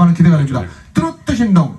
많은 기대가 됩니다. 트로트 신동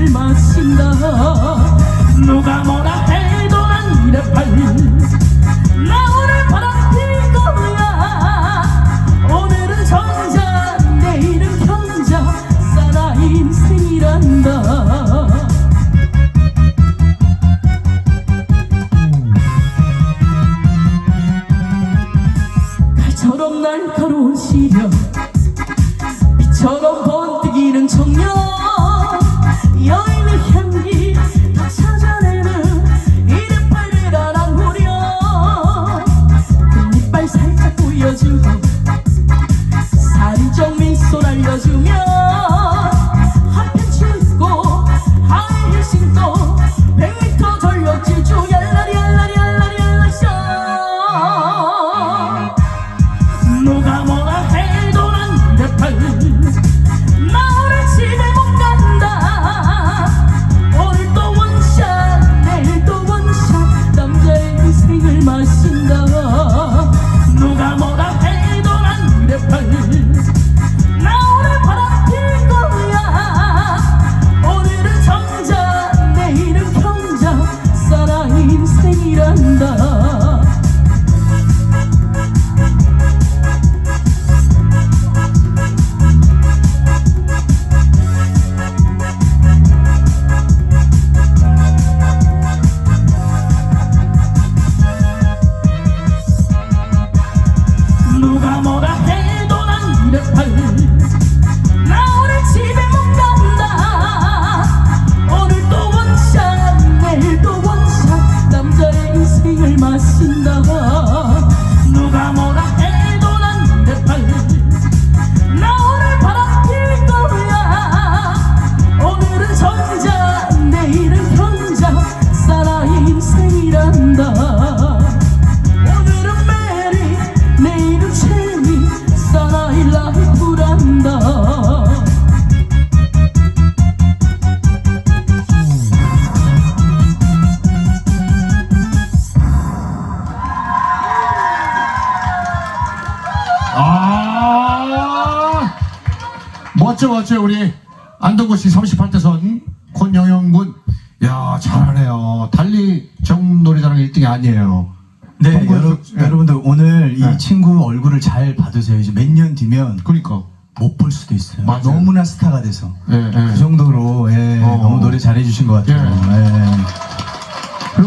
인생을 마신다. 누가 뭐라 해도 난 이래 빨리 나 오늘 바람 필 거야. 오늘은 전자 내일은 경자 살아 인생이란다. 칼처럼 날카로운 시력 빛처럼 보여주고 살짝 미소 날려주면 한편 춥고 하이힐 신고 100m 전 멋져 멋져 우리 안동고시 38대선 권영영 군. 야 잘하네요. 달리 정노래자랑 1등이 아니에요. 네, 여러, 예. 여러분들 오늘 네. 이 친구 얼굴을 잘 봐두세요. 이제 몇 년 뒤면 그러니까. 못 볼 수도 있어요. 맞아요. 너무나 스타가 돼서 예, 예. 그 정도로 예, 어. 너무 노래 잘해주신 것 같아요. 예. 예.